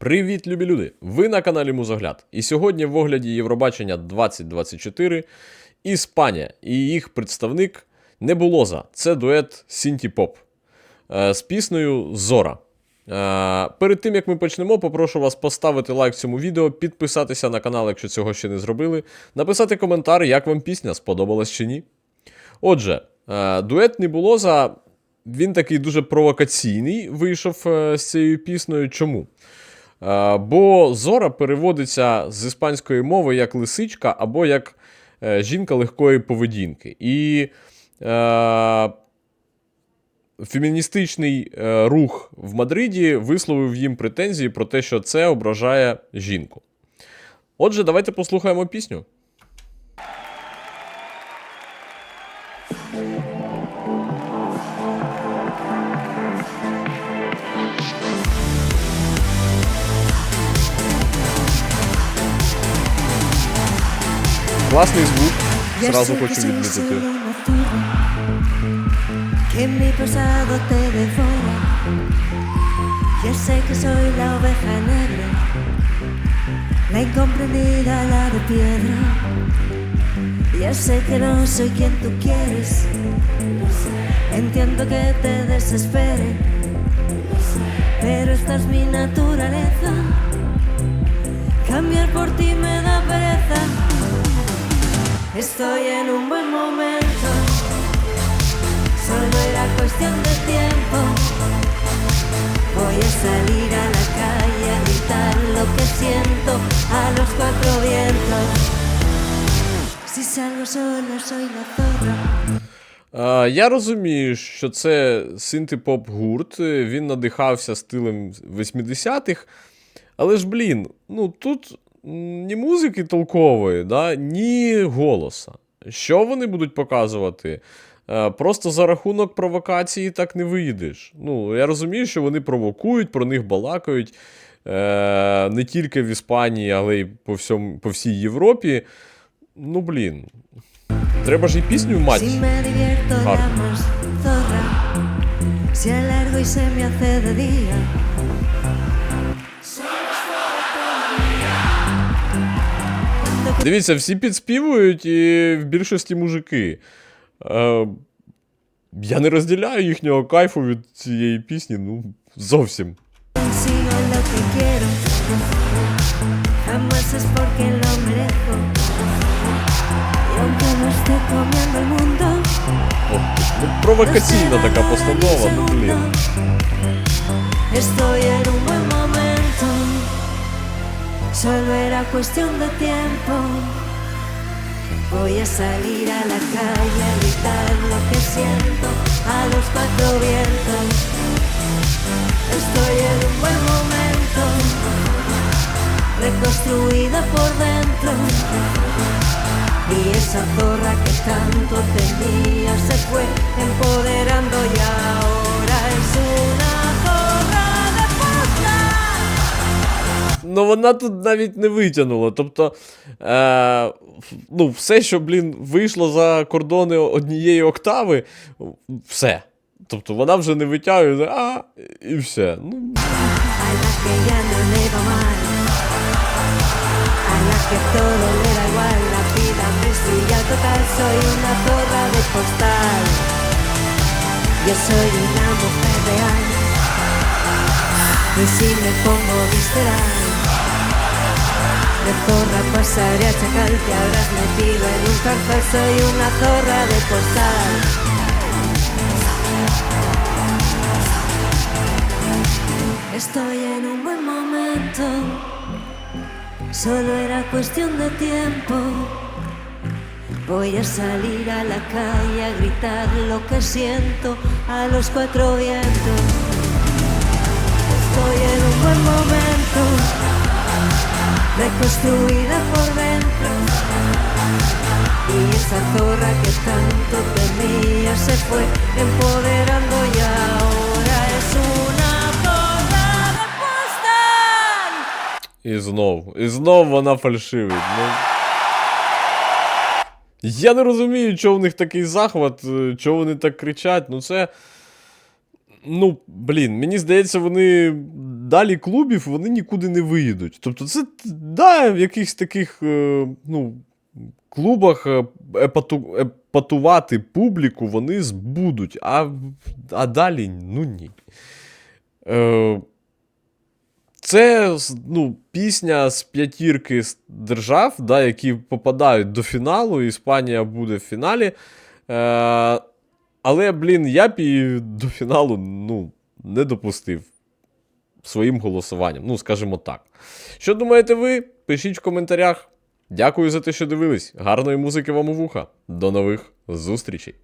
Привіт, любі люди! Ви на каналі Музогляд. І сьогодні в огляді Євробачення 2024 Іспанія і їх представник Небулоза. Це дует Сінті Поп е, з піснею Зора. Е, Перед тим як ми почнемо, попрошу вас поставити лайк цьому відео, підписатися на канал, якщо цього ще не зробили, написати коментар, як вам пісня сподобалась чи ні. Отже, е, дует Небулоза, він такий дуже провокаційний вийшов з цією піснею. Чому? Е, Бо Зора переводиться з іспанської мови як лисичка або як е, жінка легкої поведінки. І е, феміністичний е, рух в Мадриді висловив їм претензії про те, що це ображає жінку. Отже, давайте послухаємо пісню. Класний звук. Ya Зразу sé que хочу soy відмітити. solo una zorra, que mi pasado te devora. Ya sé que soy la oveja negra, la incomprendida, la de piedra. Ya sé que no soy quien tú quieres, entiendo que te desespere, pero esta es mi naturaleza. Cambiar por ti me da pereza. Estoy en un buen momento, solo era cuestión de tiempo. Voy a salir a la calle a gritar lo que siento a los cuatro vientos. Si salgo sola soy la zorra. Е, Я розумію, що це синтепоп гурт, е, він надихався стилем 80-х. Але ж, блін, ну тут ні музики толкової, да, ні голоса. Що вони будуть показувати? Е, Просто за рахунок провокації так не вийдеш. Ну, я розумію, що вони провокують, про них балакають е, не тільки в Іспанії, але й по, всьому, по всій Європі. Ну, блін. Треба ж і пісню мати. Me Дивіться, всі підспівують і в більшості мужики. Е, я не розділяю їхнього кайфу від цієї пісні, ну, зовсім. О, ну, провокаційна така постанова, ну блін. Solo era cuestión de tiempo. Voy a salir a la calle a gritar lo que siento a los cuatro vientos. Estoy en un buen momento, reconstruida por dentro. Y esa zorra que tanto tenía se fue empoderando y Ну вона тут навіть не витягнула. Тобто, е, ну, все, що, блін, вийшло за кордони однієї октави, все. Тобто вона вже не витягує, а, і все. Ну. Yo soy una mujer real, y si me pongo visceral, de zorra pasaré a chacal, te habrás metido en un cárcel, soy una zorra de postal. Estoy en un buen momento, solo era cuestión de tiempo. Voy a salir a la calle a gritar lo que siento a los cuatro vientos. Estoy en un buen momento, reconstruida por dentro. Y esa zorra que tanto temía se fue empoderando y ahora es una zorra de postal. І знов. І знов вона фальшивить. Ну. Я не розумію, чого в них такий захват, е, чого вони так кричать. Ну це. Ну, блін, мені здається, вони далі клубів вони нікуди не виїдуть. Тобто, це да, в якихось таких е, ну, клубах е, епату, епатувати публіку вони збудуть, а, а далі ну ні. Е, це ну, пісня з п'ятірки держав, да, які попадають до фіналу. Іспанія буде в фіналі. Е, але, блін, я б її до фіналу ну, не допустив своїм голосуванням. Ну, скажімо так. Що думаєте ви? Пишіть в коментарях. Дякую за те, що дивились. Гарної музики вам у вуха. До нових зустрічей!